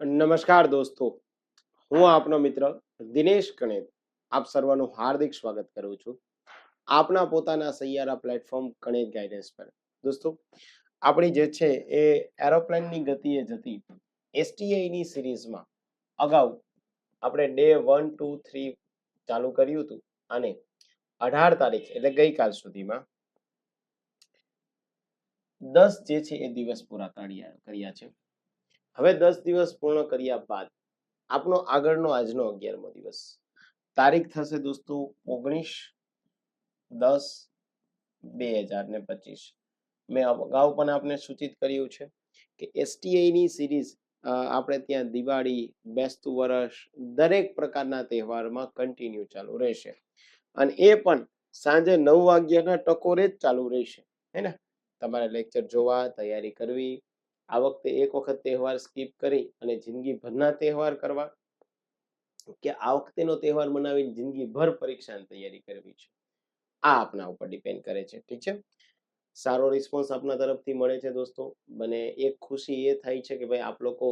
નમસ્કાર દોસ્તો. હું આપનો મિત્ર દિનેશ કણેક આપ સર્વનું હાર્દિક સ્વાગત કરું છું. આપના પોતાના સૈયારા પ્લેટફોર્મ કણેર ગાઈડન્સ પર. દોસ્તો, આપણી જે છે એ એરોપ્લેનની ગતિએ જતી એસટીઆઈની સિરીઝમાં અગાઉ આપણે ડે વન ટુ થ્રી ચાલુ કર્યું હતું અને અઢાર તારીખ એટલે ગઈકાલ સુધીમાં દસ જે છે એ દિવસ પૂરા કર્યા છે. હવે દસ દિવસ પૂર્ણ કર્યા બાદ આપનો આગળનો આજનો અગિયારમો દિવસ. તારીખ થશે દોસ્તો ઓગણીસ દસ બે હજાર ને પચીસ. મેં અગાઉ પણ આપને સૂચિત કર્યું છે કે એસટીઆઈની સિરીઝ આપણે ત્યાં દિવાળી, બેસતું વર્ષ દરેક પ્રકારના તહેવારમાં કન્ટિન્યુ ચાલુ રહેશે. અને એ પણ સાંજે નવ વાગ્યાના ટકોરે જ ચાલુ રહેશે. હે ને? તમારે લેક્ચર જોવા, તૈયારી કરવી આ વખતે એક વખત તહેવાર સ્કીપ કરી અને જિંદગીભરના તહેવાર કરવા કે આ વખતેનો તહેવાર મનાવીને જિંદગીભર પરીક્ષાની તૈયારી કરવી છે. આ આપના ઉપર ડિપેન્ડ કરે છે. ઠીક છે? સારો રિસ્પોન્સ આપના તરફથી મળે છે દોસ્તો. મને એક ખુશી એ થાય છે કે ભાઈ આપ લોકો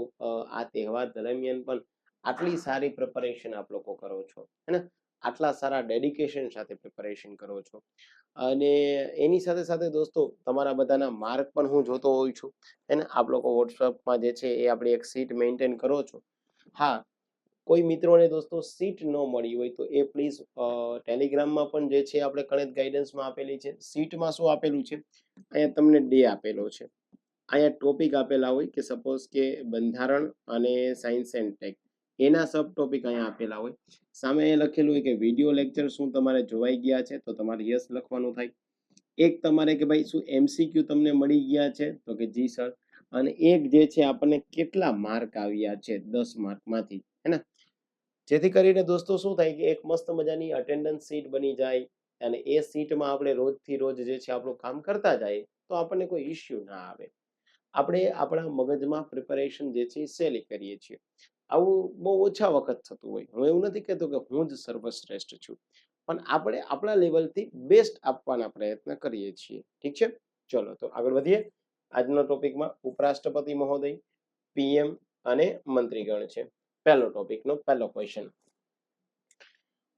આ તહેવાર દરમિયાન પણ આટલી સારી પ્રિપરેશન આપ લોકો કરો છો. હે ને? આટલા સારા ડેડિકેશન સાથે પ્રિપરેશન કરો છો. અને એની સાથે સાથે દોસ્તો, તમારા બધાના માર્ક પણ હું જોતો હોઉં છું. એને આપ લોકો વોટ્સઅપમાં જે છે એ આપણી એક સીટ મેન્ટેન કરો છો. હા, કોઈ મિત્રોને દોસ્તો સીટ ન મળી હોય તો એ પ્લીઝ ટેલિગ્રામમાં પણ જે છે આપણે કણેત ગાઈડન્સમાં આપેલી છે. સીટમાં શું આપેલું છે? અહીંયા તમને ડે આપેલો છે. અહીંયા ટોપિક આપેલા હોય કે સપોઝ કે બંધારણ અને સાયન્સ એન્ડ ટેક એના સબ ટોપિક અહીંયા આપેલા હોય. સામે લખેલું હોય કે વીડિયો લેક્ચર શું તમારે જોવાઈ ગયા છે? તો તમારે યસ લખવાનું થાય. એક તમારે કે ભાઈ શું એમસીક્યુ તમને મળી ગયા છે? તો કે જી સર અને એક જે છે આપણને કેટલા માર્ક આવ્યા છે? દસ માર્કમાંથી હે ને? જેથી કરીને દોસ્તો શું થાય કે એક મસ્ત મજાની અટેન્ડન્સ સીટ બની જાય. અને એ સીટમાં આપણે રોજથી રોજ જે છે આપણું કામ કરતા જાય, તો આપણને કોઈ ઇશ્યુ ના આવે. આપણે આપણા મગજમાં પ્રિપેરેશન જે છે એ સહેલી કરીએ છીએ. આવું બહુ ઓછા વખત થતું હોય. હું એવું નથી કહેતો કે હું જ સર્વશ્રેષ્ઠ છું. પણ આપણે આપણા લેવલથી બેસ્ટ આપવાના પ્રયત્ન કરીએ છીએ. ઠીક છે? ચલો, તો આગળ વધીએ. આજના ટોપિકમાં ઉપરાષ્ટ્રપતિ મહોદય, પીએમ અને મંત્રીગણ છે. પહેલો ટોપિકનો પહેલો ક્વેશ્ચન.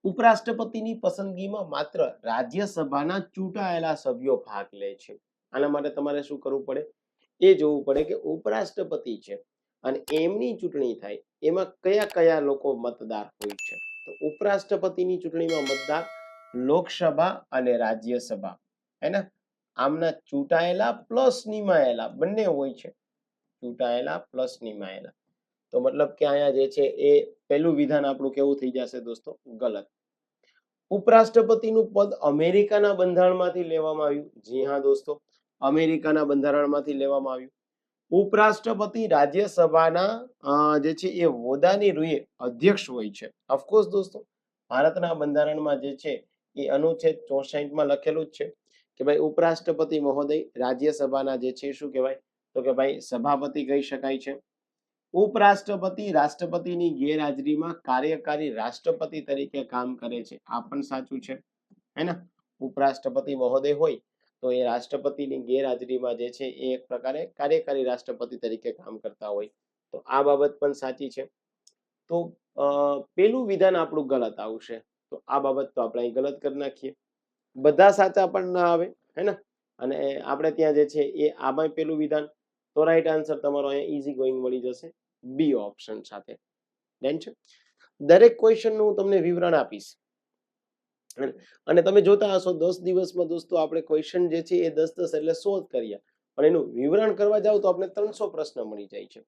ઉપરાષ્ટ્રપતિની પસંદગીમાં માત્ર રાજ્યસભાના ચૂંટાયેલા સભ્યો ભાગ લે છે. આના માટે તમારે શું કરવું પડે? એ જોવું પડે કે ઉપરાષ્ટ્રપતિ છે અને એમની ચૂંટણી થાય એમાં કયા કયા લોકો મતદાર હોય છે? તો ઉપરાષ્ટ્રપતિની ચૂંટણીમાં મતદાર, લોકસભા અને રાજ્યસભા. હે આમના ચૂંટાયેલા પ્લસ નિમાયેલા બંને હોય છે. ચૂંટાયેલા પ્લસ નિમાયેલા. તો મતલબ કે અહીંયા જે છે એ પહેલું વિધાન આપણું કેવું થઈ જશે દોસ્તો? ગલત. ઉપરાષ્ટ્રપતિનું પદ અમેરિકાના બંધારણમાંથી લેવામાં આવ્યું. જી હા દોસ્તો. અમેરિકાના બંધારણમાંથી લેવામાં આવ્યું. ઉપરાષ્ટ્રપતિ રાજ્યસભાના જે છે એ હોદાની રૂએ અધ્યક્ષ હોય છે. ઓફકોર્સ દોસ્તો, ભારતના બંધારણમાં જે છે એ અનુચ્છેદ ચોસઠમાં લખેલું જ છે કે ભાઈ, ઉપરાષ્ટ્રપતિ મહોદય રાજ્યસભાના જે છે શું કહેવાય? તો કે ભાઈ, સભાપતિ કહી શકાય છે. ઉપરાષ્ટ્રપતિ રાષ્ટ્રપતિની ગેરહાજરીમાં કાર્યકારી રાષ્ટ્રપતિ તરીકે કામ કરે છે. આ પણ સાચું છે. હે ને? ઉપરાષ્ટ્રપતિ મહોદય હોય તો એ રાષ્ટ્રપતિની ગેરહાજરીમાં જે છે એ એક પ્રકારે કાર્યકારી રાષ્ટ્રપતિ તરીકે કામ કરતા હોય. તો આ બાબત પણ સાચી છે. તો પેલું વિધાન આપણું ગલત આવશે. તો આ બાબત તો આપણે ગલત કરી નાખીએ. બધા સાચા પણ ના આવે, હે ને? અને આપણે ત્યાં જે છે એ આમાં પેલું વિધાન. તો રાઈટ આન્સર તમારો અહીંયા ઈઝી ગોઈંગ મળી જશે. બી ઓપ્શન સાથે. ડન છે. દરેક ક્વેશ્ચનનું હું તમને વિવરણ આપીશ? અને તમે જોતા હશો દસ દિવસમાં દોસ્તો આપણે ક્વેશ્ચન જે છે એ દસ દસ એટલે સો જ કર્યા પણ એનું વિવરણ કરવા જાવ તો આપણે ત્રણસો પ્રશ્ન મળી જાય છે.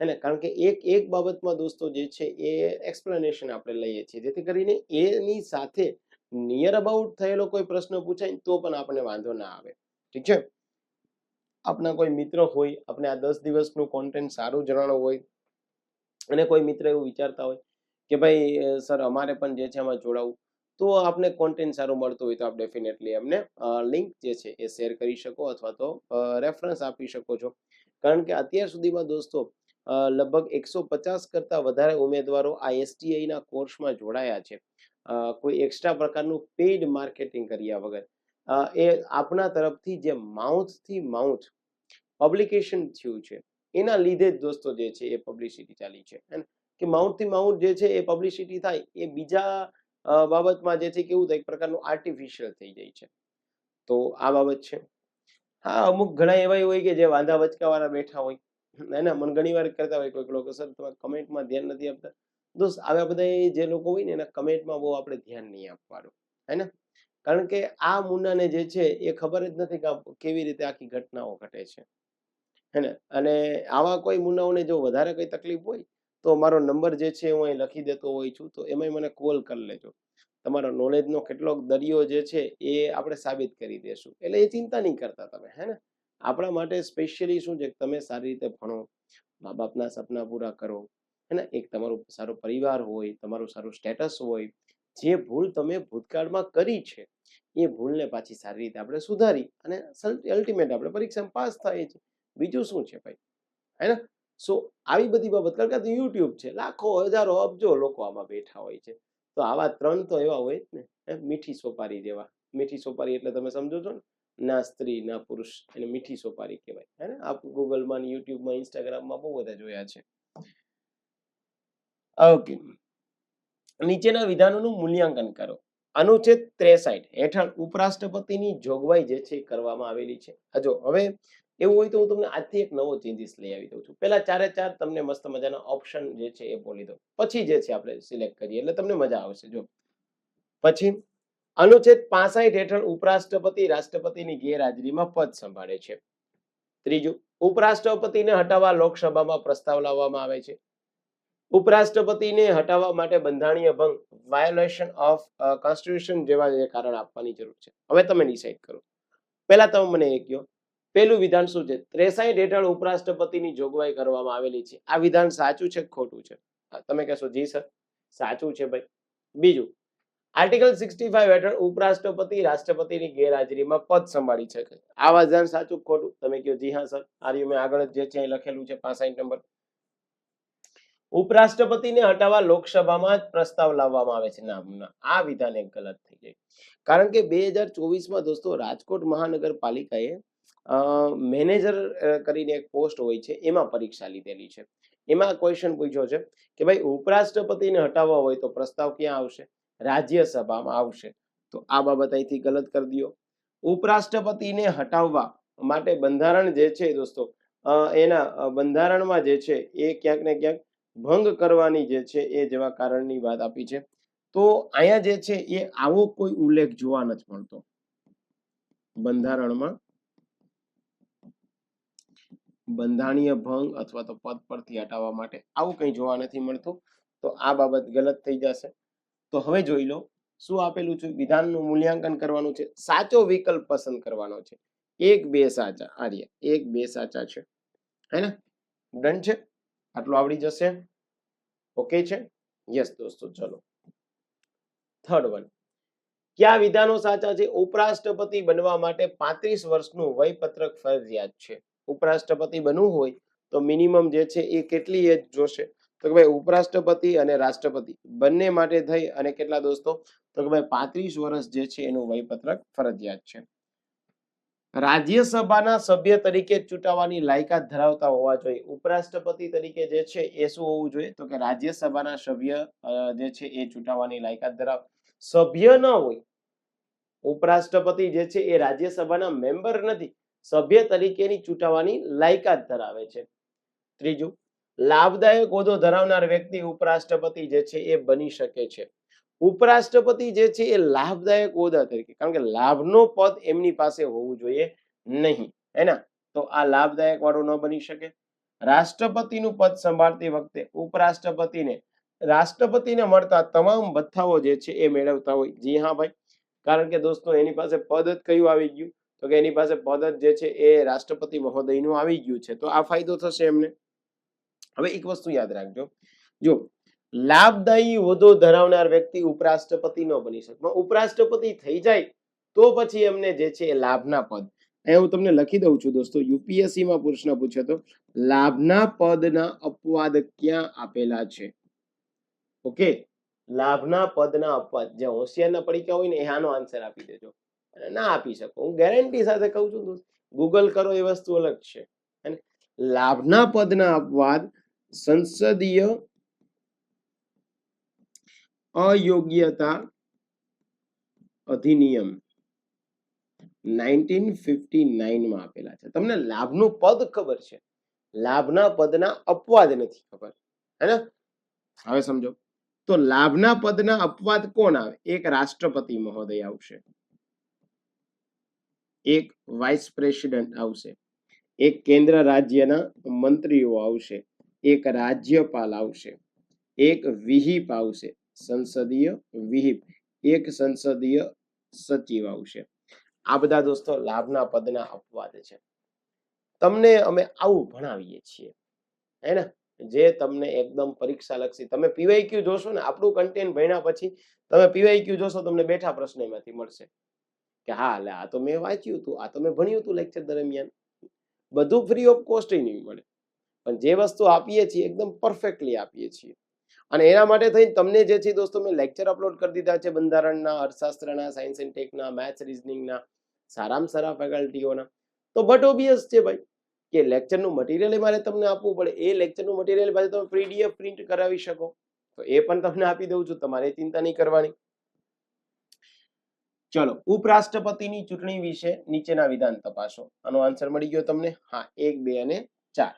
હે કારણ કે એક એક બાબતમાં દોસ્તો જે છે એ એક્સપ્લેનેશન આપણે લઈએ છીએ. જેથી કરીને એની સાથે નિયર અબાઉટ થયેલો કોઈ પ્રશ્ન પૂછાય તો પણ આપણને વાંધો ના આવે. ઠીક છે? આપના કોઈ મિત્ર હોય આપણે આ દસ દિવસનું કોન્ટેન્ટ સારું જણાવવું હોય અને કોઈ મિત્ર એવું વિચારતા હોય કે ભાઈ સર, અમારે પણ જે છે એમાં જોડાવું. તો આપને કોન્ટેન્ટ સારું મળતું હોય તો આપ ડેફિનેટલી અમને લિંક જે છે એ શેર કરી શકો અથવા તો રેફરન્સ આપી શકો છો. કારણ કે અત્યાર સુધીમાં દોસ્તો લગભગ એકસો પચાસ કરતાં વધારે ઉમેદવારો આ એસટીઆઈના કોર્સમાં જોડાયા છે. કોઈ એક્સ્ટ્રા પ્રકારનું પેઇડ માર્કેટિંગ કર્યા વગર. એ આપના તરફથી જે માઉથથી માઉથ પબ્લિકેશન થયું છે, એના લીધે જ દોસ્તો જે છે એ પબ્લિસિટી ચાલી છે. કે માઉન્ટથી માઉન્ટ જે છે એ પબ્લિસિટી થાય, એ બીજા બાબતમાં જેથી કેવું થાય, એક પ્રકારનું આર્ટિફિશિયલ થઈ જાય છે. તો આ બાબત છે. હા, અમુક ઘણા એવા હોય કે જે વાંધા વચકાવાળા બેઠા હોય એના મન ઘણી વાર કરતા હોય કોઈક લોકો, સર તમે કમેન્ટમાં ધ્યાન નથી આપતા. દોસ્ત, આવા બધા જે લોકો હોય ને, એના કમેન્ટમાં બહુ આપણે ધ્યાન નહીં આપવાનું, હે ને? કારણ કે આ મુન્નાને જે છે, એ ખબર જ નથી કે કેવી રીતે આખી ઘટનાઓ ઘટે છે, હે ને? અને આવા કોઈ મુન્નાઓને જો વધારે કોઈ તકલીફ હોય તો મારો નંબર જે છે હું અહીં લખી દેતો હોઉં છું, તો એમાંય મને કોલ કરી લેજો. તમારો નોલેજનો કેટલોક દરિયો જે છે એ આપણે સાબિત કરી દેશું. એટલે એ ચિંતા નહીં કરતા તમે, હે ને? આપણા માટે સ્પેશિયલી શું છે તમે સારી રીતે ભણો મા બાપના સપના પૂરા કરો, હે ને? એક તમારું સારો પરિવાર હોય, તમારું સારું સ્ટેટસ હોય, જે ભૂલ તમે ભૂતકાળમાં કરી છે, એ ભૂલને પાછી સારી રીતે આપણે સુધારી અને અલ્ટિમેટ આપણે પરીક્ષામાં પાસ થાય છે. બીજું શું છે ભાઈ? હે ને? સો આવી બધી બાબત, કારણ કે યુટ્યુબ છે. લાખો, હજારો અબજો લોકો આમાં બેઠા હોય છે. તો આવા ત્રણ તો એવા હોય ને મીઠી સોપારી જેવા. મીઠી સોપારી એટલે તમે સમજો છો ને? ના સ્ત્રી, ના પુરુષ એને મીઠી સોપારી કહેવાય. હે ને? આપ ગૂગલમાં યુટ્યુબમાં, ઇન્સ્ટાગ્રામમાં બહુ બધા જોયા છે. ઓકે. નીચેના વિધાનોનું મૂલ્યાંકન કરો. અનુચ્છેદ ત્રેસાઠ હેઠળ ઉપરાષ્ટ્રપતિની જોગવાઈ જે છે કરવામાં આવેલી છે. હજો હવે એવું હોય તો હું તમને આજથી એક નવો ચેન્જીસ લઈ આવી દઉં છું. પહેલા ચારે ચાર તમને મસ્ત મજાના ઓપ્શન જે છે એ બોલી દઉં. પછી જે છે આપણે સિલેક્ટ કરીએ, એટલે તમને મજા આવશે. જો, પછી અનુચ્છેદ પાસઠ હેઠળ ઉપરાષ્ટ્રપતિ રાષ્ટ્રપતિની ગેરહાજરીમાં પદ સંભાળે છે. ત્રીજું, ઉપરાષ્ટ્રપતિને હટાવવા લોકસભામાં પ્રસ્તાવ લાવવામાં આવે છે. ઉપરાષ્ટ્રપતિને હટાવવા માટે બંધારણીય ભંગ વાયોલેશન ઓફ કોન્સ્ટિટ્યુશન જેવા જે કારણ આપવાની જરૂર છે. હવે તમે ડિસાઈડ કરો. પહેલા તમે મને એ કહો. પહેલું વિધાન શું છે? ત્રેસાઈઠ હેઠળ ઉપરાષ્ટ્રપતિની જોગવાઈ કરવામાં આવેલી છે. આ વિધાન સાચું છે ખોટું છે? તમે કહેશો જી સર. સાચું છે ભાઈ. બીજું આર્ટિકલ સિક્સટી ફાઈવ હેઠળ ઉપરાષ્ટ્રપતિ રાષ્ટ્રપતિની ગેરહાજરીમાં પદ સંભાળી શકે. આ વિધાન સાચું ખોટું? તમે કહો જી હા સર. આર્યુ મેં આગળ જે છે લખેલું છે પાસઠ નંબર. ઉપરાષ્ટ્રપતિને હટાવવા લોકસભામાં જ પ્રસ્તાવ લાવવામાં આવે છે. ના ના, આ વિધાન એક ગલત થઈ જાય કારણ કે બે હજાર ચોવીસમાં દોસ્તો રાજકોટ મહાનગરપાલિકાએ મેનેજર કરીને એક પોસ્ટ હોય છે, એમાં પરીક્ષા લીધેલી છે. એમાં ક્વેશ્ચન પૂછ્યો છે કે ભાઈ, ઉપરાષ્ટ્રપતિને હટાવવા હોય તો પ્રસ્તાવ ક્યાં આવશે? રાજ્યસભામાં આવશે. તો આ બાબત અહીંથી ગલત કરી દો ઉપરાષ્ટ્રપતિને હટાવવા માટે બંધારણ જે છે દોસ્તો એના બંધારણમાં જે છે એ ક્યાંક ને ક્યાંક ભંગ કરવાની જે છે એ જેવા કારણની વાત આપી છે. તો અહીંયા જે છે એ આવો કોઈ ઉલ્લેખ જોવા નથી મળતો. બંધારણમાં બંધારણીય ભંગ અથવા તો પદ પરથી હટાવવા માટે આવું કંઈ જોવા નથી મળતું, તો આ બાબત ગલત થઈ જશે. તો હવે જોઈ લો, શું આપેલું છે? વિધાનનું મૂલ્યાંકન કરવાનું છે. સાચો વિકલ્પ પસંદ કરવાનો છે. એક, બે સાચા. આર્ય, એક, બે સાચા છે. હે ને ડન છે? આટલું આવડી જશે? ઓકે છે? યસ દોસ્તો, ચલો. Third one. કયા વિધાનો સાચા છે? ઉપરાષ્ટ્રપતિ બનવા માટે પાંત્રીસ વર્ષનું વયપત્રક ફરજિયાત છે. ઉપરાષ્ટ્રપતિ બનવું હોય, તો મિનિમમ જે છે એ કેટલી એજ જોશે. તો કે ભાઈ ઉપરાષ્ટ્રપતિ અને રાષ્ટ્રપતિ, બંને માટે થઈ અને કેટલા દોસ્તો? તો કે ભાઈ પાંત્રીસ વર્ષ જે છે એનું વયપત્રક ફરજિયાત છે. રાજ્યસભાના સભ્ય તરીકે ચૂંટાવાની લાયકાત ધરાવતા હોવા જોઈએ. ઉપરાષ્ટ્રપતિ તરીકે જે છે એ શું હોવું જોઈએ? તો કે રાજ્યસભાના સભ્ય જે છે એ ચૂંટાવાની લાયકાત ધરાવ, સભ્ય ન હોય, ઉપરાષ્ટ્રપતિ જે છે એ રાજ્યસભાના મેમ્બર નથી. સભ્ય તરીકેની ચૂંટાવાની લાયકાત ધરાવે છે. ત્રીજું, લાભદાયક હોદ્દો ધરાવનાર વ્યક્તિ ઉપરાષ્ટ્રપતિ જે છે એ બની શકે છે. ઉપરાષ્ટ્રપતિ જે છે એ લાભદાયક હોદ્દા તરીકે, કારણ કે લાભનો પદ એમની પાસે હોવું જોઈએ નહીં. હેના તો આ લાભદાયક વાળું ન બની શકે. રાષ્ટ્રપતિનું પદ સંભાળતી વખતે ઉપરાષ્ટ્રપતિને, રાષ્ટ્રપતિને મળતા તમામ ભથ્થાઓ જે છે એ મેળવતા હોય. જી હા ભાઈ. કારણ કે દોસ્તો, એની પાસે પદ જ કયું આવી ગયું? તો કે એની પાસે પદ જ છે એ રાષ્ટ્રપતિ મહોદયનું આવી ગયું છે. તો આ ફાયદો થશે એમને. હવે એક વસ્તુ યાદ રાખજો. જો, લાભદાયી હોદ્દો ધરાવનાર વ્યક્તિ ઉપરાષ્ટ્રપતિ ન બની શકે. ઉપરાષ્ટ્રપતિ થઈ જાય તો પછી એમને જે છે એ લાભના પદ. અહીંયા હું તમને લખી દઉં છું દોસ્તો યુપીએસસી માં પ્રશ્ન પૂછ્યો તો, લાભના પદના અપવાદ ક્યાં આપેલા છે? ઓકે? લાભના પદના અપવાદ. જે હોશિયારના પડીકા હોય ને આનો આન્સર આપી દેજો. અને ના આપી શકો. હું ગેરંટી સાથે કહું છું દોસ્ત ગૂગલ કરો એ વસ્તુ અલગ છે. અને લાભના પદના અપવાદ સંસદીય અયોગ્યતા અધિનિયમ નાઇન્ટીન ફિફ્ટી નાઇનમાં આપેલા છે. તમને લાભનું પદ ખબર છે. લાભના પદના અપવાદ નથી ખબર. હે હવે સમજો. તો લાભના પદના અપવાદ કોણ આવે? એક રાષ્ટ્રપતિ મહોદય આવશે. એક વાઇસ પ્રેસિડેન્ટ આવશે. એક કેન્દ્ર રાજ્યના મંત્રીઓ આવશે. એક રાજ્યપાલ આવશે. એક વિહિપ આવશે. સંસદીય વિહિપ. એક સંસદીય સચિવ આવશે. આ બધા દોસ્તો લાભના પદના અપવાદ છે. તમને અમે આવું ભણાવીએ છીએ. હે ને? જે તમને એકદમ પરીક્ષા લક્ષી. તમે પીવાયક્યુ જોશો ને? આપણું કન્ટેન્ટ ભણ્યા પછી તમે પીવાયક્યુ જોશો, તમને બેઠા પ્રશ્ન એમાંથી મળશે. કે હા એટલે આ તો મેં વાંચ્યું હતું આ તો મેં ભણ્યું હતું લેક્ચર દરમિયાન. બધું ફ્રી ઓફ કોસ્ટ નહીં મળે. પણ જે વસ્તુ આપીએ છીએ, એકદમ પરફેક્ટલી આપીએ છીએ. અને એના માટે થઈને તમને જે છે દોસ્તો, મેં લેક્ચર અપલોડ કરી દીધા છે બંધારણના, અર્થશાસ્ત્રના સાયન્સ એન્ડ ટેકના મેથ્સ રિઝનિંગના સારામાં સારા ફેકલ્ટીઓના તો બટ ઓબિયસ છે ભાઈ, કે લેક્ચરનું મટીરિયલ મારે તમને આપવું પડે. એ લેક્ચરનું મટીરિયલ પાછું તમે પીડીએફ પ્રિન્ટ કરાવી શકો. તો એ પણ તમને આપી દઉં છું, તમારે ચિંતા નહીં કરવાની. ચલો, ઉપરાષ્ટ્રપતિની ચૂંટણી વિશે નીચેના વિધાન તપાસો. આનો આન્સર મળી ગયો તમને? હા, એક, બે અને ચાર.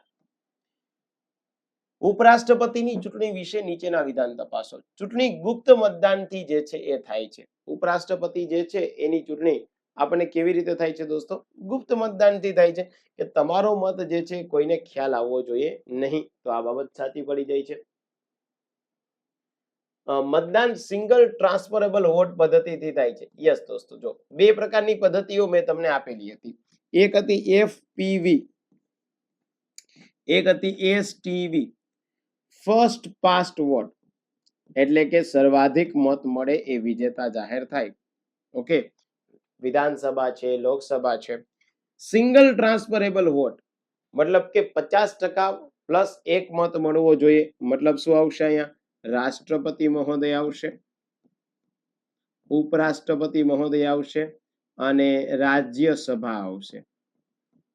ઉપરાષ્ટ્રપતિની ચૂંટણી વિશે નીચેના વિધાન તપાસો. ચૂંટણી ગુપ્ત મતદાનથી જે છે એ થાય છે. ઉપરાષ્ટ્રપતિ જે છે એની ચૂંટણી આપણને કેવી રીતે થાય છે દોસ્તો? ગુપ્ત મતદાનથી થાય છે કે તમારો મત જે છે કોઈને ખ્યાલ આવવો જોઈએ નહીં. તો આ બાબત સાચી પડી જાય છે. મતદાન સિંગલ ટ્રાન્સફરેબલ વોટ પદ્ધતિથી થાય છે. યસ દોસ્તો, જો બે પ્રકારની પદ્ધતિઓ મેં તમને આપેલી હતી. એક હતી એફપીવી એક હતી S TV first past vote એટલે કે સર્વાધિક મત મળે એ વિજેતા જાહેર થાય. ઓકે વિધાનસભા છે, લોકસભા છે. સિંગલ ટ્રાન્સફરેબલ વોટ મતલબ કે પચાસ ટકા પ્લસ એક મત મળવો જોઈએ. મતલબ શું આવશે અહીંયા? રાષ્ટ્રપતિ મહોદય આવશે, ઉપરાષ્ટ્રપતિ મહોદય આવશે અને રાજ્યસભા આવશે.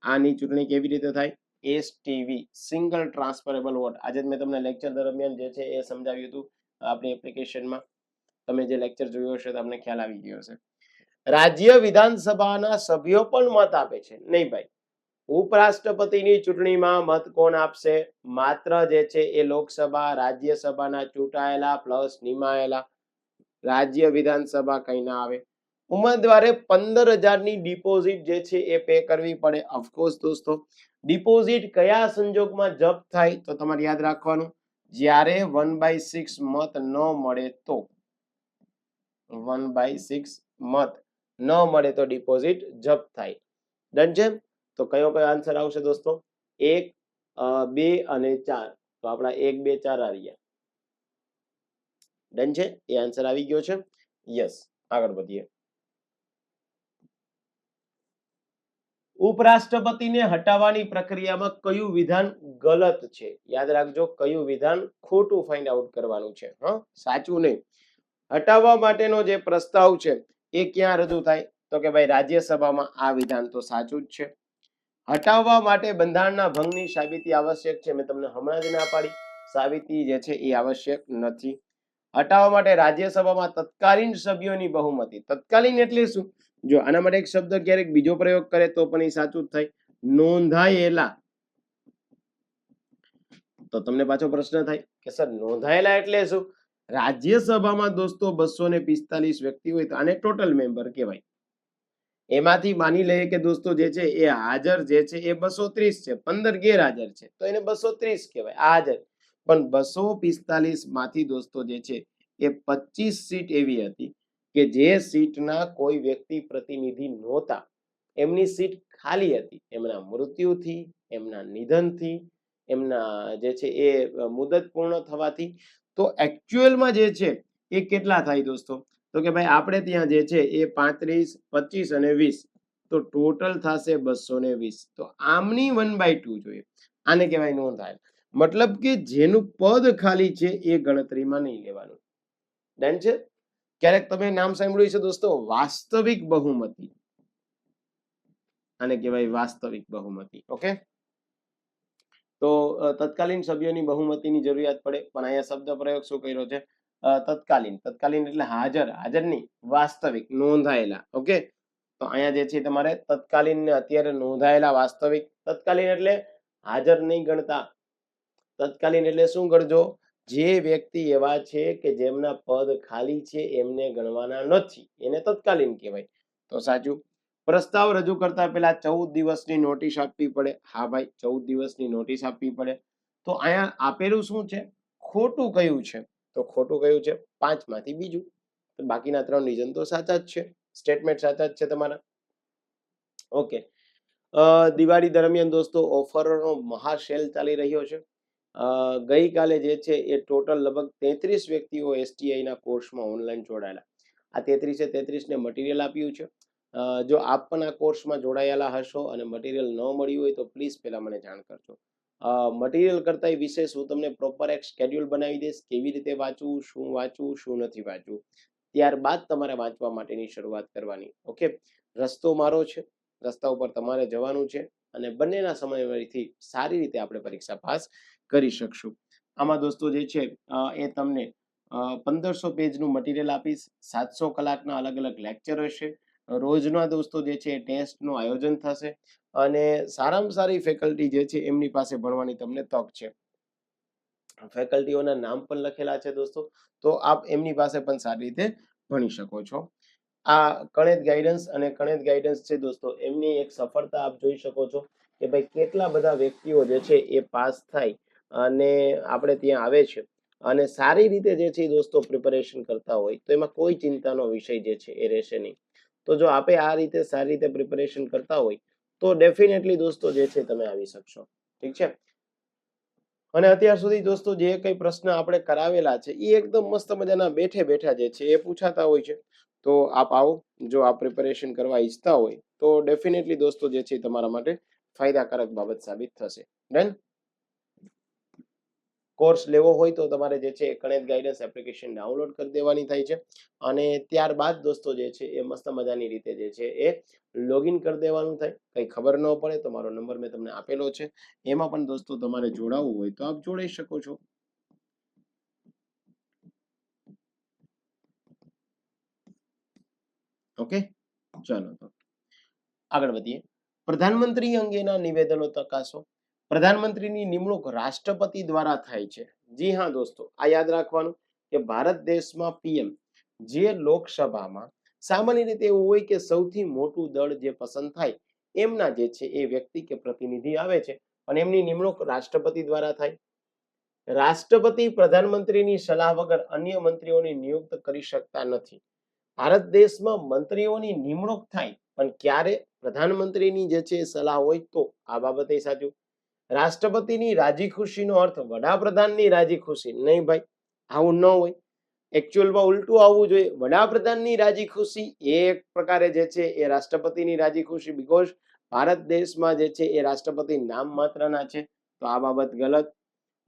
આની ચૂંટણી કેવી રીતે થાય? એસટીવી સિંગલ ટ્રાન્સફરેબલ વોટ આજે મેં તમને લેક્ચર દરમિયાન જે છે એ સમજાવ્યું હતું આપણી એપ્લિકેશનમાં તમે જે લેક્ચર જોયો હશે તમને ખ્યાલ આવી ગયો હશે. રાજ્ય વિધાનસભાના સભ્યો પણ મત આપે છે. નહીં ભાઈ ઉપરાષ્ટ્રપતિની ચૂંટણીમાં મત કોણ આપશે? માત્ર જે છે એ લોકસભા, રાજ્યસભાના ચૂંટાયેલા પ્લસ નિમાયેલા રાજ્ય વિધાનસભા કઈ ના આવે. ઉમેદવારે પંદર હજારની ડિપોઝિટ જે છે એ પે કરવી પડે ઓફકોર્સ દોસ્તો. ડિપોઝિટ કયા સંજોગમાં જપ્ત થાય તો તમારે યાદ રાખવાનું. જ્યારે વન બાય સિક્સ મત ન મળે તો. વન બાય સિક્સ મત ન મળે તો ડિપોઝિટ જપ્ત થાય. ડન છે? તો કયો કયો આન્સર આવશે દોસ્તો? એક બે અને ચાર. તો આપણા એક, બે, ચાર આવી ગયા. ડન છે? એ આન્સર આવી ગયો છે? યસ આગળ વધીએ. ઉપરાષ્ટ્રપતિને હટાવવાની પ્રક્રિયામાં કયું વિધાન ગલત છે? યાદ રાખજો, કયું વિધાન ખોટું ફાઇન્ડ આઉટ કરવાનું છે. હા? સાચું નહીં. હટાવવા માટેનો જે પ્રસ્તાવ છે, એ ક્યાં રજૂ થાય? તો કે ભાઈ રાજ્યસભામાં આ વિધાન તો સાચું જ છે. હટાવવા માટે બંધારણના ભંગની સાબિતી આવશ્યક છે. મેં તમને હમણાં જ ના પાડી. સાબિતી જે છે એ આવશ્યક નથી. હટાવવા માટે રાજ્યસભામાં તત્કાલીન સભ્યોની બહુમતી. તત્કાલીન એટલે શું? જો આના માટે એક શબ્દ ક્યારેક બીજો પ્રયોગ કરે તો પણ એ સાચું જ થાય. નોંધાયેલા. તો તમને પાછો પ્રશ્ન થાય કે સર નોંધાયેલા એટલે શું? રાજ્યસભામાં દોસ્તો બસો ને પિસ્તાલીસ વ્યક્તિ હોય તો આને ટોટલ મેમ્બર કહેવાય. એમાંથી માની લઈએ કે દોસ્તો જે છે એ હાજર જે છે એ બસો ત્રીસ છે, પંદર ગેરહાજર છે. તો એને બસો ત્રીસ કહેવાય, હાજર. પણ બસો પિસ્તાલીસમાંથી દોસ્તો જે છે એ પચીસ સીટ એવી હતી કે જે સીટના કોઈ વ્યક્તિ પ્રતિનિધિ નહોતા. એમની સીટ ખાલી હતી. એમના મૃત્યુથી, એમના નિધનથી, એમના જે છે એ મુદત પૂર્ણ થવાથી. તો એકચ્યુઅલમાં જે છે એ કેટલા થાય દોસ્તો? તો કે ભાઈ, આપણે ત્યાં જે છે એ પાંત્રીસ, પચીસ અને વીસ. તો ટોટલ થશે બસો ને વીસ. તો આમની વન બાય ટુ જોઈએ. આને કહેવાય નોંધાયેલ. મતલબ કે જેનું પદ ખાલી છે એ ગણતરીમાં નહીં લેવાનું. ડન છે? ક્યારેક તમે નામ સાંભળ્યું છે દોસ્તો, વાસ્તવિક બહુમતી. આને કહેવાય વાસ્તવિક બહુમતી. ઓકે? તો તત્કાલીન સભ્યોની બહુમતીની જરૂરિયાત પડે, પણ અહીંયા શબ્દ પ્રયોગ શું કર્યો છે? તત્કાલીન. તત્કાલીન એટલે હાજર. હાજર નહીં, વાસ્તવિક, નોંધાયેલા. ઓકે? તો અહીંયા જે છે તમારે તત્કાલીન ને અત્યારે નોંધાયેલા વાસ્તવિક. તત્કાલીન એટલે હાજર નહીં ગણતા. તત્કાલીન એટલે શું ગણજો? જે વ્યક્તિ એવા છે કે જેમના પદ ખાલી છે, એમને ગણવાના નથી. એને તત્કાલીન કહેવાય. તો સાચું. પ્રસ્તાવ રજૂ કરતા પહેલા ચૌદ દિવસની નોટિસ આપવી પડે. હા ભાઈ, ચૌદ દિવસની નોટિસ આપવી પડે. તો અહીંયા આપેલું શું છે? ખોટું કયું છે? તો ખોટું કયું છે? પાંચમાંથી બીજું. તો બાકીના ત્રણ રીઝન તો સાચા જ છે. સ્ટેટમેન્ટ સાચા જ છે તમારા. ઓકે. દિવાળી દરમિયાન દોસ્તો ઓફરનો મહાસેલ ચાલી રહ્યો છે. ગઈકાલે જે છે એ ટોટલ લગભગ તેત્રીસ વ્યક્તિઓ એસટીઆઈના કોર્સમાં ઓનલાઈન જોડાયેલા. આ તેત્રીસે તેત્રીસને મટીરિયલ આપ્યું છે. જો આપ પણ આ કોર્સમાં જોડાયેલા હશો અને મટીરિયલ ન મળ્યું હોય તો પ્લીઝ પહેલાં મને જાણ કરજો. મટીરિયલ કરતા વિશેષ હું તમને પ્રોપર એક સ્કેડ્યુલ બનાવી દઈશ, કેવી રીતે વાંચવું, શું વાંચવું, શું નથી વાંચવું. ત્યારબાદ તમારે વાંચવા માટેની શરૂઆત કરવાની. ઓકે? રસ્તો મારો છે. રસ્તા ઉપર તમારે જવાનું છે અને બંનેના સમયથી સારી રીતે આપણે પરીક્ષા પાસ કરી શકશું. આમાં દોસ્તો જે છે એ તમને પંદરસો પેજનું મટીરિયલ આપીશ. સાતસો કલાકના અલગ અલગ લેક્ચર હશે. રોજના દોસ્તો જે છે ટેસ્ટનું આયોજન થશે અને સારામાં સારી ફેકલ્ટી જે છે એમની પાસે ભણવાની તમને તક છે. ફેકલ્ટીઓના નામ પણ લખેલા છે દોસ્તો, તો આપ એમની પાસે પણ સારી રીતે ભણી શકો છો. આ કણેત ગાઈડન્સ અને કણેત ગાઈડન્સ છે દોસ્તો, એમની એક સફળતા આપ જોઈ શકો છો કે ભાઈ કેટલા બધા વ્યક્તિઓ જે છે એ પાસ થાય અને આપણે ત્યાં આવે છે અને સારી રીતે જે છે દોસ્તો પ્રિપેરેશન કરતા હોય તો એમાં કોઈ ચિંતાનો વિષય જે છે એ રહેશે નહીં. તો જો આપે આ રીતે સારી રીતે પ્રિપેરેશન કરતા હોય, તો ડેફિનેટલી દોસ્તો જે છે તમે આવી શકશો. ઠીક છે? અને અત્યાર સુધી દોસ્તો જે કઈ પ્રશ્ન આપણે કરાવેલા છે એ એકદમ મસ્ત મજાના બેઠે બેઠા જે છે એ પૂછાતા હોય છે. તો આપ આવો, જો આપ પ્રિપેરેશન કરવા ઈચ્છતા હોય, તો ડેફિનેટલી દોસ્તો જે છે તમારા માટે ફાયદાકારક બાબત સાબિત થશે. ડન કોર્સ લેવો હોય તો તમારે જે છે એ ગાઈડન્સ એપ્લિકેશન ડાઉનલોડ કરી દેવાની થાય છે. અને ત્યારબાદ દોસ્તો જે છે એ મસ્ત મજાની રીતે જે છે એ લોગિન કરી દેવાનું થાય. કંઈ ખબર ન પડે તો નંબર મેં તમને આપેલો છે. એમાં પણ દોસ્તો તમારે જોડાવવું હોય તો આપ જોડાઈ શકો છો. ઓકે? ચાલો તો આગળ વધીએ. પ્રધાનમંત્રી અંગેના નિવેદનો તકાસો પ્રધાનમંત્રીની નિમણૂક રાષ્ટ્રપતિ દ્વારા થાય છે. જી હા દોસ્તો, આ યાદ રાખવાનું કે ભારત દેશમાં પીએમ જે લોકસભામાં સામાન્ય રીતે એવું હોય કે સૌથી મોટું દળ જે પસંદ થાય એમના જે છે એ વ્યક્તિ કે પ્રતિનિધિ આવે છે અને એમની નિમણૂક રાષ્ટ્રપતિ દ્વારા થાય. રાષ્ટ્રપતિ પ્રધાનમંત્રીની સલાહ વગર અન્ય મંત્રીઓની નિયુક્ત કરી શકતા નથી. ભારત દેશમાં મંત્રીઓની નિમણૂક થાય, પણ ક્યારે? પ્રધાનમંત્રીની જે છે સલાહ હોય તો આ બાબતે સાચું. રાષ્ટ્રપતિની રાજી ખુશીનો અર્થ વડાપ્રધાનની રાજી ખુશી. નહીં ભાઈ, આવું ન હોય. એકચ્યુઅલમાં ઉલટું આવવું જોઈએ. વડાપ્રધાનની રાજી ખુશી એ એક પ્રકારે જે છે એ રાષ્ટ્રપતિની રાજી ખુશી. બીકોઝ ભારત દેશમાં જે છે એ રાષ્ટ્રપતિ નામ માત્રના છે. તો આ બાબત ગલત.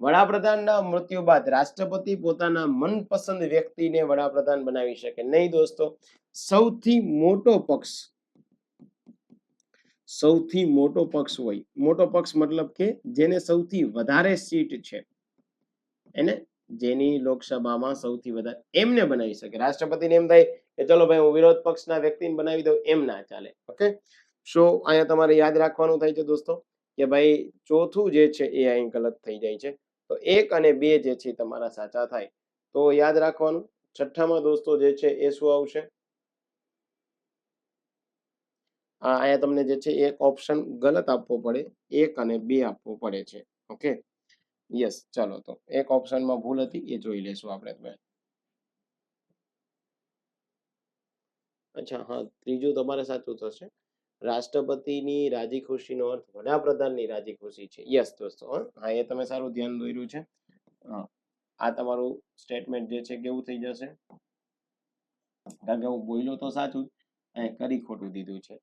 વડાપ્રધાનના મૃત્યુ બાદ રાષ્ટ્રપતિ પોતાના મનપસંદ વ્યક્તિને વડાપ્રધાન બનાવી શકે. નહીં દોસ્તો, સૌથી મોટો પક્ષ સૌથી મોટો પક્ષ હોય. મોટો પક્ષ મતલબ કે જેને સૌથી વધારે સીટ છે. એને જેની લોકસભામાં સૌથી વધારે એમને બનાવી શકે. રાષ્ટ્રપતિને એમ થાય કે ચલો ભાઈ હું વિરોધ પક્ષના વ્યક્તિને બનાવી દઉં, એમ ના ચાલે. ઓકે સો અહીંયા તમારે યાદ રાખવાનું થાય છે દોસ્તો કે ભાઈ ચોથું જે છે એ અહીં ગલત થઈ જાય છે. તો એક અને બે જે છે તમારા સાચા થાય. તો યાદ રાખવાનું. છઠ્ઠામાં દોસ્તો જે છે એ શું આવશે આ અહીંયા તમને જે છે એક ઓપ્શન ગલત આપવો પડે, એક અને બે આપવો પડે છે. ઓકે યસ ચાલો તો. એક ઓપ્શનમાં ભૂલ હતી, એ જોઈ લેશું આપણે અચ્છા, હા, ત્રીજું તમારે સાચું થશે રાષ્ટ્રપતિની રાજી ખુશીનો અર્થ વડાપ્રધાનની રાજી ખુશી છે. યસ દોસ્તો, હા. એ તમે સારું ધ્યાન દોર્યું છે. આ તમારું સ્ટેટમેન્ટ જે છે કેવું થઈ જશે? કારણ કે હું બોલ્યો તો સાચું કરી ખોટું દીધું છે.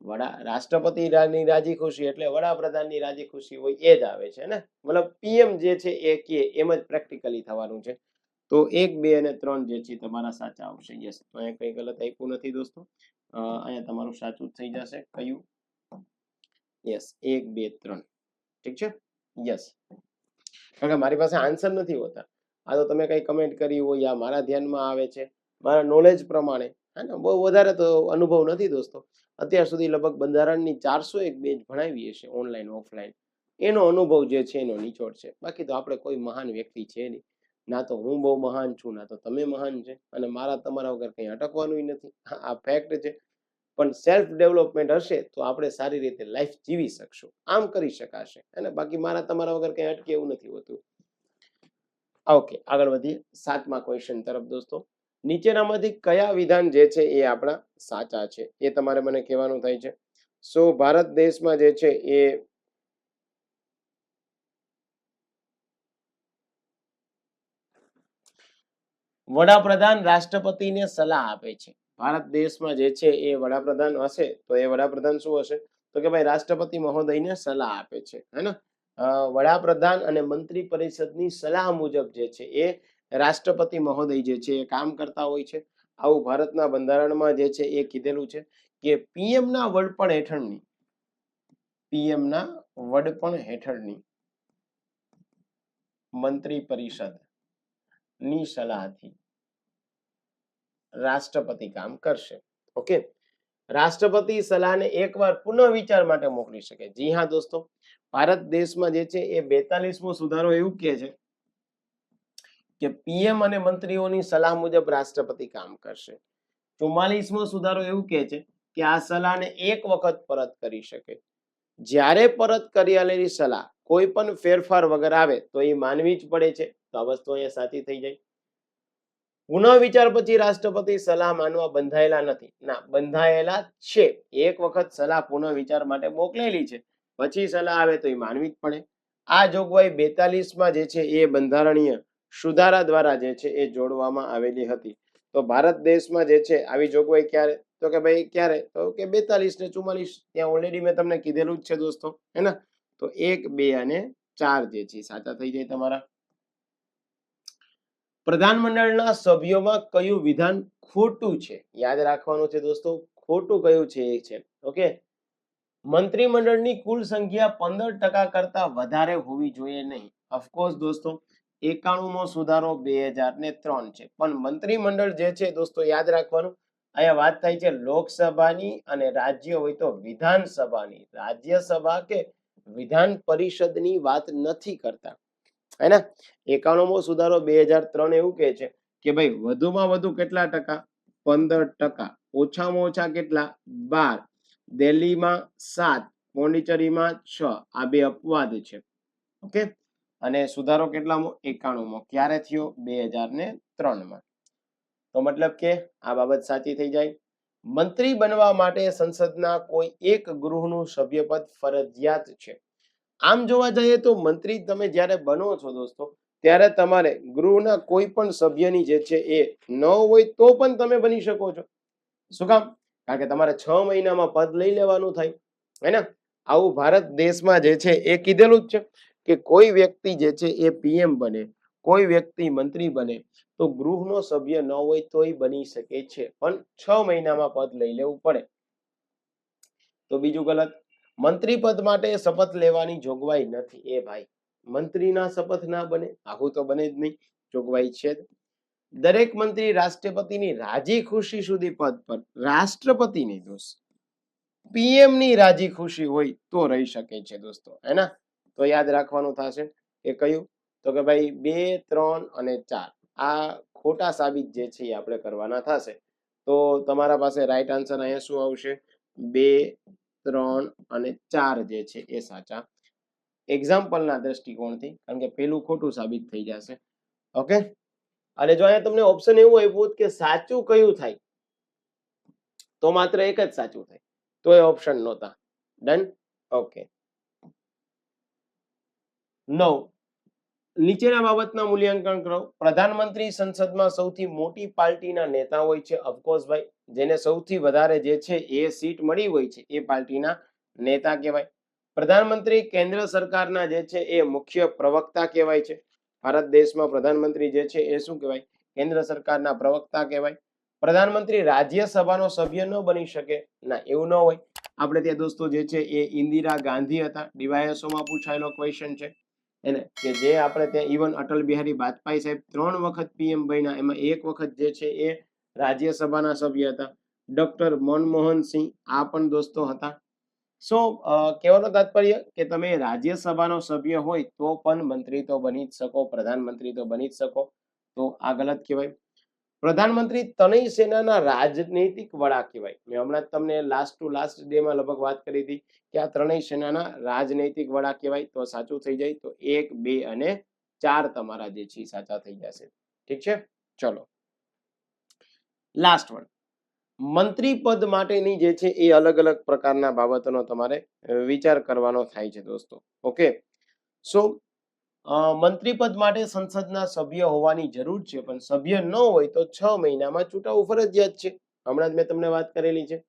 વડા, રાષ્ટ્રપતિ ની રાજી ખુશી એટલે વડાપ્રધાનની રાજી ખુશી હોય એ જ આવે છે, ને? મતલબ પીએમ જે છે એ કે એમ જ પ્રેક્ટિકલી થવાનું છે. તો એક, બે અને ત્રણ જે છે તમારા સાચા આવશે. યસ તો અહીંયા કંઈ ગલત આપ્યું નથી દોસ્તો. અહીંયા તમારું સાચું થઈ જશે. કયું? યસ એક, બે, ત્રણ. ઠીક છે? યસ કારણ કે મારી પાસે આન્સર નથી હોતા. આ તો તમે કઈ કમેન્ટ કરી હોય યા મારા ધ્યાનમાં આવે છે. મારા નોલેજ પ્રમાણે ને, બહુ વધારે તો અનુભવ નથી દોસ્તો. અત્યાર સુધી લગભગ બંધારણની ચારસો એક બેચ ભણાવી હશે, ઓનલાઈન, ઓફલાઈન. એનો અનુભવ જે છે એનો નિચોડ છે. બાકી તો આપણે કોઈ મહાન વ્યક્તિ છે નહીં. ના તો હું બહુ મહાન છું, ના તો તમે મહાન છે. અને મારા, તમારા વગર કંઈ અટકવાનું નથી. આ ફેક્ટ છે. પણ સેલ્ફ ડેવલપમેન્ટ હશે તો આપણે સારી રીતે લાઈફ જીવી શકશું. આમ કરી શકાશે. અને બાકી મારા, તમારા વગર કંઈ અટકે એવું નથી હોતું. ઓકે આગળ વધીએ. સાતમા ક્વેશ્ચન તરફ દોસ્તો. નીચેનામાંથી કયા વિધાન જે છે એ આપણા સાચા છે? એ તમારે મને કહેવાનું થાય છે. સો, ભારત દેશમાં જે છે એ વડાપ્રધાન રાષ્ટ્રપતિને સલાહ આપે છે. ભારત દેશમાં જે છે એ વડાપ્રધાન હશે તો એ વડાપ્રધાન શું હશે? તો કે ભાઈ રાષ્ટ્રપતિ મહોદયને સલાહ આપે છે. હે વડાપ્રધાન અને મંત્રી પરિષદની સલાહ મુજબ જે છે એ રાષ્ટ્રપતિ મહોદય જે છે એ કામ કરતા હોય છે. આવું ભારતના બંધારણમાં જે છે એ કીધેલું છે કે પીએમ ના વડપણ હેઠળની પીએમ ના વડપણ હેઠળની મંત્રી પરિષદની સલાહથી રાષ્ટ્રપતિ કામ કરશે. ઓકે? રાષ્ટ્રપતિ સલાહને એકવાર પુનઃ વિચાર માટે મોકલી શકે. જી હા દોસ્તો, ભારત દેશમાં જે છે એ બેતાલીસમો સુધારો એવું કહે છે કે પીએમ અને મંત્રીઓની સલાહ મુજબ રાષ્ટ્રપતિ કામ કરશે. ચુમ્માલીસમો સુધારો એવું કહે છે કે આ સલાહને એક વખત પરત કરી શકે. જ્યારે પરત કરેલી સલાહ કોઈ પણ ફેરફાર વગર આવે તો એ માનવી જ પડે છે. તો આ વસ્તુ અહીંયા સાચી થઈ જાય. પુનઃ વિચાર પછી રાષ્ટ્રપતિ સલાહ માનવા બંધાયેલા નથી. ના, બંધાયેલા છે. એક વખત સલાહ પુનઃ વિચાર માટે મોકલેલી છે. પછી સલાહ આવે તો એ માનવી જ પડે. આ જોગવાઈ બેતાલીસમાં જે છે એ બંધારણીય સુધારા દ્વારા જે છે એ જોડવામાં આવેલી હતી. તો ભારત દેશમાં જે છે આવી જોગવાઈ ક્યારે? તો કે ભાઈ ક્યારે? તો કે બેતાલીસ ને ચુમ્માલીસ, ત્યાં ઓલરેડી મેં તમને કીધેલું જ છે દોસ્તો, હે ને? તો એક, બે અને ચાર જે છે સાચા થઈ જાય તમારા. પ્રધાનમંડળના સભ્યોમાં કયું વિધાન ખોટું છે? યાદ રાખવાનું છે દોસ્તો, ખોટું કયું છે એ છે. ઓકે? મંત્રીમંડળની કુલ સંખ્યા પંદર ટકા કરતા વધારે હોવી જોઈએ નહીં. ઓફકોર્સ દોસ્તો એકાણુંમો સુધારો બે હજાર ને ત્રણ છે. પણ મંત્રીમંડળ જે છે દોસ્તો યાદ રાખવાનું, અહીંયા વાત થાય છે લોકસભાની અને રાજ્ય હોય તો વિધાનસભાની. રાજ્યસભા કે વિધાન પરિષદની વાત નથી કરતા. હે ને? સુધારો બે એવું કહે છે કે ભાઈ વધુમાં વધુ કેટલા ટકા? પંદર ટકા. ઓછામાં ઓછા કેટલા? બાર. દિલ્હીમાં સાત. પોંડિચેરીમાં છ. આ બે અપવાદ છે. ઓકે? અને સુધારો કેટલામાં એકાણુંમાં ક્યારે થયો? બે હજાર ને ત્રણમાં. તો મતલબ કે આ બાબત સાચી થઈ જાય. મંત્રી બનવા માટે સંસદના કોઈ એક ગૃહનું સભ્યપદ ફરજિયાત છે. આમ જોવા જઈએ તો મંત્રી તમે જ્યારે બનો છો દોસ્તો, ત્યારે તમારે ગૃહના કોઈ પણ સભ્યની જે છે એ ન હોય તો પણ તમે બની શકો છો. શું કામ? કારણ કે તમારે છ મહિનામાં પદ લઈ લેવાનું થાય. હે ને? આવું ભારત દેશમાં જે છે એ કીધેલું જ છે. કે કોઈ વ્યક્તિ જે છે એ પીએમ બને, કોઈ વ્યક્તિ મંત્રી બને, તો ગૃહનો સભ્ય ન હોય તોય બની શકે છે. પણ છ મહિનામાં પદ લઈ લેવું પડે. તો બીજું ગલત, મંત્રી પદ માટે શપથ લેવાની જોગવાઈ નથી. એ ભાઈ, મંત્રીના શપથ ના બને. આવું તો બને જ નહીં. જોગવાઈ છે દરેક મંત્રી રાષ્ટ્રપતિની રાજી ખુશી સુધી પદ પર, રાષ્ટ્રપતિની દોસ્ત. પીએમની રાજી ખુશી હોય તો રહી શકે છે દોસ્તો. હે ને? તો યાદ રાખવાનું થશે કે કયું? તો કે ભાઈ બે, ત્રણ અને ચાર. આ ખોટા સાબિત જે છે એ આપણે કરવાના થશે. તો તમારા પાસે રાઈટ આન્સર અહીંયા શું આવશે? બે, ત્રણ અને ચાર જે છે એ સાચા. એક્ઝામ્પલના દ્રષ્ટિકોણથી, કારણ કે પેલું ખોટું સાબિત થઈ જશે. ઓકે અને જો અહીંયા તમને ઓપ્શન એવું આપ્યું કે સાચું કયું થાય, તો માત્ર એક જ સાચું થાય. તો એ ઓપ્શન નહોતા. ડન ઓકે નવ. નીચેના બાબતના મૂલ્યાંકન કરો. પ્રધાનમંત્રી સંસદમાં સૌથી મોટી પાર્ટીના નેતા હોય છે અફકોર્સભાઈ જેને સૌથી વધારે જે છે એ સીટ મળી હોય છે, એ પાર્ટીના નેતા કહેવાય. પ્રધાનમંત્રી કેન્દ્ર સરકારના જે છે એ મુખ્ય પ્રવક્તા કહેવાય છે. ભારત દેશમાં પ્રધાનમંત્રી જે છે એ શું કહેવાય? કેન્દ્ર સરકારના પ્રવક્તા કહેવાય. પ્રધાનમંત્રી રાજ્યસભાનો સભ્ય ન બની શકે. ના, એવું ન હોય. આપણે ત્યાં દોસ્તો જે છે એ ઇન્દિરા ગાંધી હતા. ડીવાયએસઓમાં પૂછાયેલો ક્વેશ્ચન છે. એને કે જે આપણે ત્યાં ઇવન અટલ બિહારી વાજપેયી સાહેબ ત્રણ વખત પીએમ બન્યા, એમાં એક વખત જે છે એ રાજ્યસભાના સભ્ય હતા. ડોક્ટર મનમોહન સિંહ, આ પણ દોસ્તો હતા. સો કહેવાનો તાત્પર્ય કે તમે રાજ્યસભાનો સભ્ય હોય તો પણ મંત્રી તો બની જ શકો, પ્રધાનમંત્રી તો બની જ શકો. તો આ ગલત કહેવાય. પ્રધાનમંત્રી તનય સેનાના રાજનૈતિક વડા કહેવાય. મેં હમણાં તમને લાસ્ટ ટુ લાસ્ટ ડેમાં લગભગ વાત કરી હતી કે આ ત્રણેય સેનાના રાજનૈતિક વડા કહેવાય. તો સાચું થઈ જાય તો એક, બે અને ચાર તમારા જે છે સાચા થઈ જશે. ઠીક છે? ચલો. લાસ્ટ વન મંત્રી પદ માટેની જે છે એ અલગ અલગ પ્રકારના બાબતોનો તમારે વિચાર કરવાનો થાય છે દોસ્તો. ઓકે સો મંત્રી પદ માટે સંસદના સભ્ય હોવાની જરૂર છે, પણ સભ્ય ન હોય તો છ મહિનામાં ચૂંટાવું ફરજિયાત છે. હમણાં જ મેં તમને વાત કરેલી છે.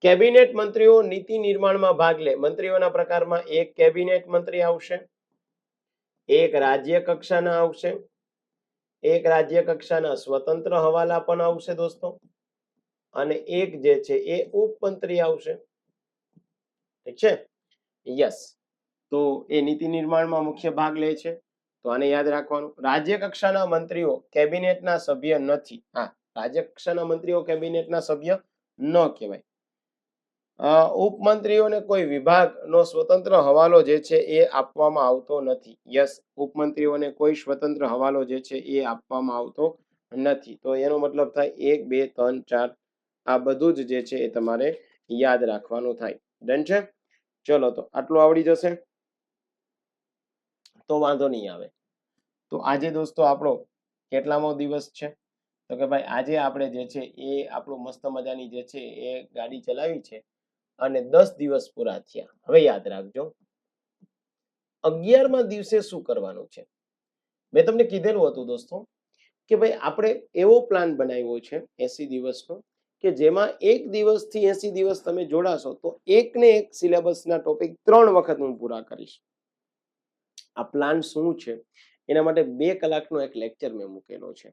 કેબિનેટ મંત્રીઓ નીતિ નિર્માણમાં ભાગ લે. મંત્રીઓના પ્રકારમાં એક કેબિનેટ મંત્રી આવશે, એક રાજ્ય કક્ષાના આવશે, એક રાજ્ય કક્ષાના સ્વતંત્ર હવાલા પણ આવશે દોસ્તો, અને એક જે છે એ ઉપમંત્રી આવશે. ઠીક છે? યસ. તો એ નીતિ નિર્માણમાં મુખ્ય ભાગ લે છે. તો આને યાદ રાખવાનું. રાજ્ય કક્ષાના મંત્રીઓ કેબિનેટના સભ્ય નથી. હા રાજ્ય કક્ષાના મંત્રીઓ કેબિનેટના સભ્ય ન કહેવાય. ઉપમંત્રીઓને કોઈ વિભાગનો સ્વતંત્ર હવાલો જે છે એ આપવામાં આવતો નથી. યસ, ઉપમંત્રીઓને કોઈ સ્વતંત્ર હવાલો જે છે એ આપવામાં આવતો નથી. તો એનો મતલબ થાય એક, બે, ત્રણ, ચાર, આ બધું જ જે છે એ તમારે યાદ રાખવાનું થાય. ડન છે? ચલો તો, આટલું આવડી જશે. તો વાંધો નહીં આવે. તો આજે દોસ્તો આપણો કેટલામો દિવસ છે? તો કે ભાઈ આજે આપણે જે છે એ આપણું મસ્ત મજાની જે છે એ ગાડી ચલાવી છે અને દસ દિવસ પૂરા થયા. હવે યાદ રાખજો, અગિયારમા દિવસે શું કરવાનું છે? મેં તમને કીધેલું હતું દોસ્તો કે ભાઈ આપણે એવો પ્લાન બનાવ્યો છે એસી દિવસનો કે જેમાં એક દિવસથી એસી દિવસ તમે જોડાશો તો એક ને એક સિલેબસના ટોપિક ત્રણ વખત હું પૂરા કરીશ. આ પ્લાન શું છે? એના માટે બે કલાકનો એક લેક્ચર મેં મૂકેલો છે.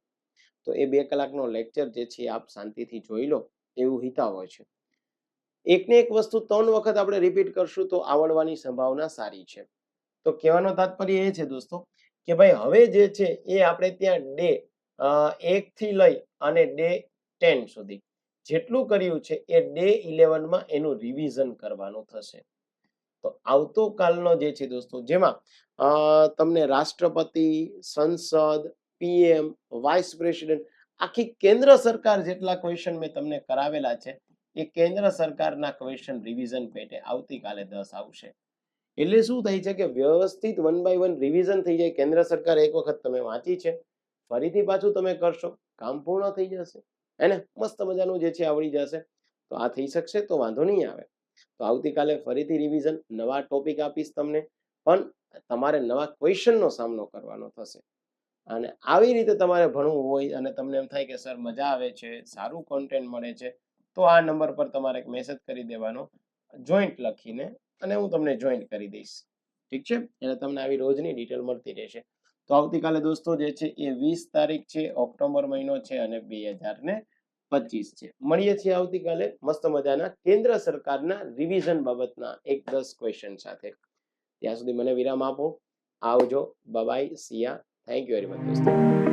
તો એ બે કલાકનો લેક્ચર જે છે આપ શાંતિથી જોઈ લો, એવું હિતાવ છે. એકને એક વસ્તુ ત્રણ વખત આપણે રિપીટ કરશું તો આવડવાની સંભાવના સારી છે. તો કહેવાનો તાત્પર્ય એ છે દોસ્તો, કે ભાઈ હવે જે છે એ આપણે ત્યાં ડે એક થી લઈ અને ડે ટેન સુધી જેટલું કર્યું છે એ ડે ઇલેવનમાં એનું રિવિઝન કરવાનું થશે. તો આવતોકાલનો જે છે દોસ્તો, જેમાં તમને રાષ્ટ્રપતિ, સંસદ, પીએમ, વાઇસ પ્રેસિડેન્ટ, આખી કેન્દ્ર સરકાર જેટલા ક્વેશ્ચન મેં તમને કરાવેલા છે, એ કેન્દ્ર સરકારના ક્વેશ્ચન રિવિઝન પેટે આવતીકાલે દસ આવશે. એટલે શું થાય છે કે વ્યવસ્થિત વન બાય વન રિવિઝન થઈ જાય, કેન્દ્ર સરકાર એક વખત તમે વાંચી છે, ફરીથી પાછું તમે કરશો, કામ પૂર્ણ થઈ જશે એને મસ્ત મજાનું જે છે આવડી જશે. તો આ થઈ શકશે, તો વાંધો નહીં આવે. તો આવતીકાલે ફરીથી રિવિઝન નવા ટોપિક આપીશ તમને. પણ તમારે નવા ક્વેશ્ચનનો સામનો કરવાનો થશે. અને આવી રીતે તમારે ભણવું હોય અને તમને એમ થાય કે, સર, મજા આવે છે, સારું કોન્ટેન્ટ મળે છે, તો આ નંબર પર તમારે એક મેસેજ કરી દેવાનો જોઈન્ટ લખીને અને હું તમને જોઈન્ટ કરી દઈશ. ઠીક છે? એટલે તમને આવી રોજની ડિટેલ મળતી રહેશે. તો આવતીકાલે દોસ્તો, જે છે એ વીસ તારીખ છે, ઓક્ટોબર મહિનો છે અને બે હજાર ને પચીસ છે. મળીએ છીએ આવતીકાલે મસ્ત મજાના કેન્દ્ર સરકારના રિવિઝન બાબતના એક દસ ક્વેશ્ચન સાથે. ત્યાં સુધી મને વિરામ આપો. આવજો. બબાઈ સિયા થેન્ક યુ વેરી મચ દોસ્તો.